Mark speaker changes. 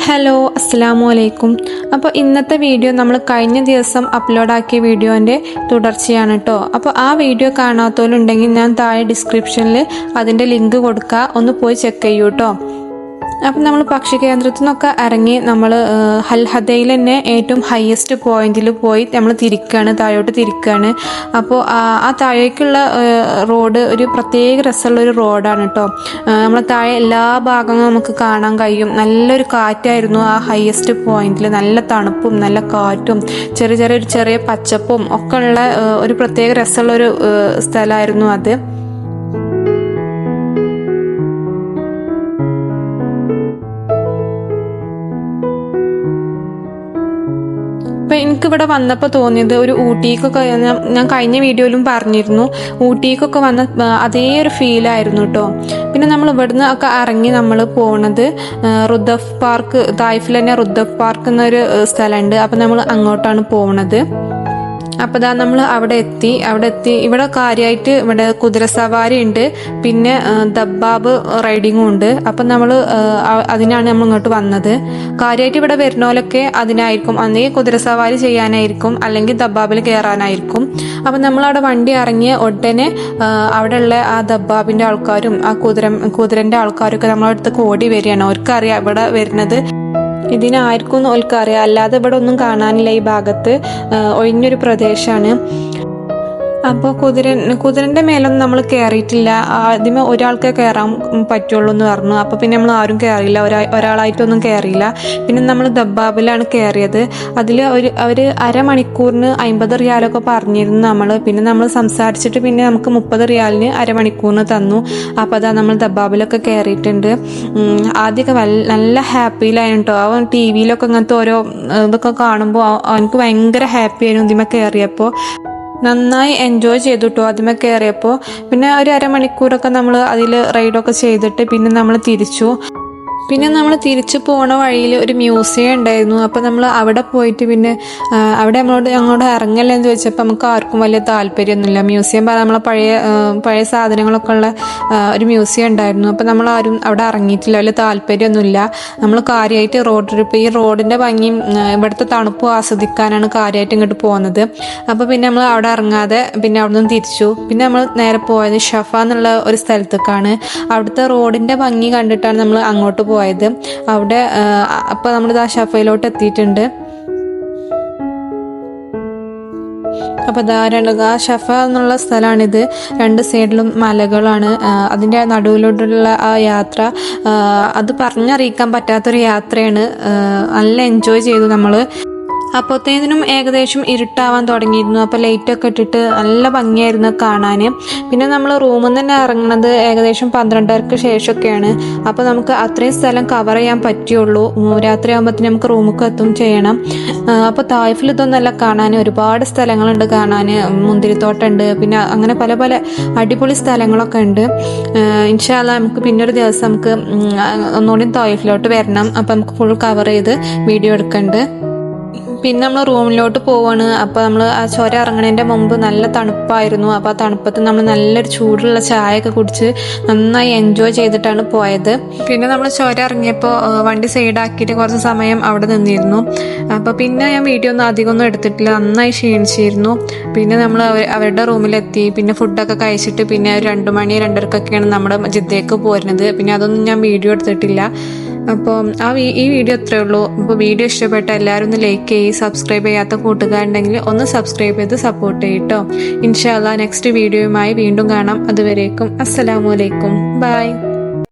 Speaker 1: Hello അസ്സലാമു അലൈക്കും അപ്പോൾ ഇന്നത്തെ വീഡിയോ നമ്മൾ കഴിഞ്ഞ ദിവസം അപ്ലോഡാക്കിയ വീഡിയോന്റെ തുടർച്ചയാണ് കേട്ടോ അപ്പോൾ ആ വീഡിയോ കാണാത്തവരുണ്ടെങ്കിൽ ഞാൻ താഴെ ഡിസ്ക്രിപ്ഷനിൽ അതിന്റെ ലിങ്ക് കൊടുക്കുക ഒന്ന് പോയി ചെക്ക് ചെയ്യൂ കേട്ടോ അപ്പം നമ്മൾ പക്ഷി കേന്ദ്രത്തിൽ നിന്നൊക്കെ ഇറങ്ങി നമ്മൾ ഹൽഹദയിൽ തന്നെ ഏറ്റവും ഹയസ്റ്റ് പോയിന്റിൽ പോയി നമ്മൾ തിരിക്കുകയാണ് താഴോട്ട് തിരിക്കുകയാണ് അപ്പോൾ ആ താഴേക്കുള്ള റോഡ് ഒരു പ്രത്യേക രസമുള്ള ഒരു റോഡാണ് കേട്ടോ. നമ്മൾ താഴെ എല്ലാ ഭാഗങ്ങളും നമുക്ക് കാണാൻ കഴിയും. നല്ലൊരു കാറ്റായിരുന്നു ആ ഹയസ്റ്റ് പോയിന്റിൽ നല്ല തണുപ്പും നല്ല കാറ്റും ചെറിയ ചെറിയ ഒരു ചെറിയ പച്ചപ്പും ഒക്കെ ഉള്ള ഒരു പ്രത്യേക രസമുള്ള ഒരു സ്ഥലമായിരുന്നു അത്. അപ്പം എനിക്കിവിടെ വന്നപ്പോൾ തോന്നിയത് ഒരു ഊട്ടിക്കൊക്കെ ഞാൻ കഴിഞ്ഞ വീഡിയോയിലും പറഞ്ഞിരുന്നു. ഊട്ടിക്കൊക്കെ വന്ന അതേ ഒരു ഫീൽ ആയിരുന്നു കേട്ടോ പിന്നെ നമ്മൾ ഇവിടുന്ന് ഒക്കെ ഇറങ്ങി നമ്മൾ പോണത് റുദ്ദഫ് പാർക്ക് തായ്ഫിൽ തന്നെ റുദ്ദഫ് പാർക്ക് എന്നൊരു സ്ഥലമുണ്ട് അപ്പം നമ്മൾ അങ്ങോട്ടാണ് പോണത്. അപ്പോൾ ഇതാ നമ്മൾ അവിടെ എത്തി. അവിടെ എത്തി. ഇവിടെ കാര്യമായിട്ട് ഇവിടെ കുതിരസവാരി ഉണ്ട്. പിന്നെ ദബ്ബാബ് റൈഡിങ്ങും ഉണ്ട്. അപ്പം നമ്മൾ അതിനാണ് നമ്മൾ ഇങ്ങോട്ട് വന്നത്. കാര്യമായിട്ട് ഇവിടെ വരുന്നോലൊക്കെ അതിനായിരിക്കും. അന്നേ കുതിരസവാരി ചെയ്യാനായിരിക്കും. അല്ലെങ്കിൽ ദബ്ബാബിൽ കയറാനായിരിക്കും അപ്പം നമ്മൾ അവിടെ വണ്ടി ഇറങ്ങിയ ഉടനെ അവിടെയുള്ള ആ ദബ്ബാബിന്റെ ആൾക്കാരും ആ കുതിര കുതിരന്റെ ആൾക്കാരൊക്കെ നമ്മളടുത്ത് ഓടി വരികയാണ്. അവർക്കറിയാം ഇവിടെ വരുന്നത് ഇതിനാർക്കും ഓൽക്കറിയാം. അല്ലാതെ ഇവിടെ ഒന്നും കാണാനില്ല ഈ ഭാഗത്ത്. ഒഴിഞ്ഞൊരു പ്രദേശമാണ് അപ്പോൾ കുതിര കുതിരന്റെ മേലൊന്നും നമ്മൾ കയറിയിട്ടില്ല ആദ്യമേ ഒരാൾക്കേ കയറാൻ പറ്റുള്ളൂ എന്ന് പറഞ്ഞു. അപ്പോൾ പിന്നെ നമ്മൾ ആരും കയറിയില്ല ഒരാ ഒരാളായിട്ടൊന്നും കയറിയില്ല പിന്നെ നമ്മൾ ദബാബിലാണ് കയറിയത് അതിൽ ഒരു അവർ അരമണിക്കൂറിന് അമ്പത് റിയാലൊക്കെ പറഞ്ഞിരുന്നു നമ്മൾ പിന്നെ നമ്മൾ സംസാരിച്ചിട്ട് പിന്നെ നമുക്ക് മുപ്പത് റിയാലിന് അരമണിക്കൂറിന് തന്നു. അപ്പോൾ അതാ നമ്മൾ ദബാബിലൊക്കെ കയറിയിട്ടുണ്ട് ആദ്യമൊക്കെ നല്ല ഹാപ്പിയിലായിരുന്നു കേട്ടോ. അവൻ ടി വിയിലൊക്കെ അങ്ങനത്തെ ഓരോ ഇതൊക്കെ കാണുമ്പോൾ അവനക്ക് ഭയങ്കര ഹാപ്പി ആയിരുന്നു ഇതിമ കയറിയപ്പോൾ നന്നായി എൻജോയ് ചെയ്തു കേട്ടോ ആദ്യമേ കയറിയപ്പോൾ പിന്നെ ഒരു അരമണിക്കൂറൊക്കെ നമ്മൾ അതിൽ റൈഡൊക്കെ ചെയ്തിട്ട് പിന്നെ നമ്മൾ തിരിച്ചു. പിന്നെ നമ്മൾ തിരിച്ചു പോണ വഴിയിൽ ഒരു മ്യൂസിയം ഉണ്ടായിരുന്നു. അപ്പോൾ നമ്മൾ അവിടെ പോയിട്ട് പിന്നെ അവിടെ നമ്മളോട് ഞങ്ങളോട് ഇറങ്ങല്ലേ എന്ന് ചോദിച്ചപ്പോൾ നമുക്ക് ആർക്കും വലിയ താല്പര്യമൊന്നുമില്ല. മ്യൂസിയം പറഞ്ഞാൽ നമ്മളെ പഴയ പഴയ സാധനങ്ങളൊക്കെ ഉള്ള ഒരു മ്യൂസിയം ഉണ്ടായിരുന്നു. അപ്പോൾ നമ്മൾ ആരും അവിടെ ഇറങ്ങിയിട്ടില്ല. വലിയ താല്പര്യമൊന്നുമില്ല. നമ്മൾ കാര്യമായിട്ട് റോഡ് ട്രിപ്പ് ഈ റോഡിന്റെ ഭംഗിയും ഇവിടുത്തെ തണുപ്പും ആസ്വദിക്കാനാണ് കാര്യമായിട്ട് ഇങ്ങോട്ട് പോകുന്നത് അപ്പോൾ പിന്നെ നമ്മൾ അവിടെ ഇറങ്ങാതെ പിന്നെ അവിടെ നിന്ന് തിരിച്ചു. പിന്നെ നമ്മൾ നേരെ പോയത് ഷഫ എന്നുള്ള ഒരു സ്ഥലത്തേക്കാണ്. അവിടുത്തെ റോഡിന്റെ ഭംഗി കണ്ടിട്ടാണ് നമ്മൾ അങ്ങോട്ട് പോയത്. പോയത്. അവിടെ അപ്പോൾ നമ്മൾ ആ ഷഫയിലോട്ട് എത്തിയിട്ടുണ്ട്. അപ്പോൾ ഇതാ രണ്ട് ആ ഷഫ എന്നുള്ള സ്ഥലമാണിത് രണ്ട് സൈഡിലും മലകളാണ്. അതിന്റെ നടുവിലോട്ടുള്ള ആ യാത്ര അത് പറഞ്ഞറിയിക്കാൻ പറ്റാത്തൊരു യാത്രയാണ്. നല്ല എൻജോയ് ചെയ്തു നമ്മൾ അപ്പോഴത്തേനും ഏകദേശം ഇരുട്ടാവാൻ തുടങ്ങിയിരുന്നു. അപ്പോൾ ലൈറ്റൊക്കെ ഇട്ടിട്ട് നല്ല ഭംഗിയായിരുന്നു കാണാൻ പിന്നെ നമ്മൾ റൂമിൽ നിന്ന് തന്നെ ഇറങ്ങുന്നത് ഏകദേശം പന്ത്രണ്ടരക്ക് ശേഷമൊക്കെയാണ്. അപ്പോൾ നമുക്ക് അത്രയും സ്ഥലം കവർ ചെയ്യാൻ പറ്റുള്ളൂ. രാത്രി ആകുമ്പോഴത്തേനും നമുക്ക് റൂമൊക്കെ എത്തും ചെയ്യണം. അപ്പോൾ തായ്ഫിൽ ഇതൊന്നല്ല കാണാൻ ഒരുപാട് സ്ഥലങ്ങളുണ്ട് കാണാൻ മുന്തിരിത്തോട്ടമുണ്ട് പിന്നെ അങ്ങനെ പല പല അടിപൊളി സ്ഥലങ്ങളൊക്കെ ഉണ്ട്. ഇൻഷാല്ല നമുക്ക് പിന്നൊരു ദിവസം നമുക്ക് ഒന്നുകൂടി തായ്ഫിലോട്ട് വരണം. അപ്പോൾ നമുക്ക് ഫുൾ കവർ ചെയ്ത് വീഡിയോ എടുക്കുന്നുണ്ട് പിന്നെ നമ്മൾ റൂമിലോട്ട് പോവാണ്. അപ്പോൾ നമ്മൾ ആ ചുര ഇറങ്ങണതിന്റെ മുമ്പ് നല്ല തണുപ്പായിരുന്നു. അപ്പോൾ ആ തണുപ്പത്ത് നമ്മൾ നല്ലൊരു ചൂടുള്ള ചായ ഒക്കെ കുടിച്ച് നന്നായി എൻജോയ് ചെയ്തിട്ടാണ് പോയത്. പിന്നെ നമ്മൾ ചുര ഇറങ്ങിയപ്പോൾ വണ്ടി സൈഡാക്കിയിട്ട് കുറച്ച് സമയം അവിടെ നിന്നിരുന്നു. അപ്പോൾ പിന്നെ ഞാൻ വീഡിയോ ഒന്നും അധികം ഒന്നും എടുത്തിട്ടില്ല. നന്നായി ക്ഷീണിച്ചിരുന്നു. പിന്നെ നമ്മൾ അവരുടെ റൂമിലെത്തി. പിന്നെ ഫുഡൊക്കെ കഴിച്ചിട്ട് പിന്നെ രണ്ട് മണി രണ്ടരക്കൊക്കെയാണ് നമ്മുടെ ജിദ്ദയ്ക്ക് പോരുന്നത്. പിന്നെ അതൊന്നും ഞാൻ വീഡിയോ എടുത്തിട്ടില്ല. അപ്പോൾ ആ ഈ വീഡിയോ അത്രേ ഉള്ളൂ. അപ്പോൾ വീഡിയോ ഇഷ്ടപ്പെട്ട എല്ലാവരും ഒന്ന് ലൈക്ക് ചെയ്യും സബ്സ്ക്രൈബ് ചെയ്യാത്ത കൂട്ടുകാരുണ്ടെങ്കിൽ ഒന്ന് സബ്സ്ക്രൈബ് ചെയ്ത് സപ്പോർട്ട് ചെയ്യട്ടോ ഇൻഷാല്ല നെക്സ്റ്റ് വീഡിയോയുമായി വീണ്ടും കാണാം. അതുവരേക്കും അസ്സലാമലൈക്കും ബൈ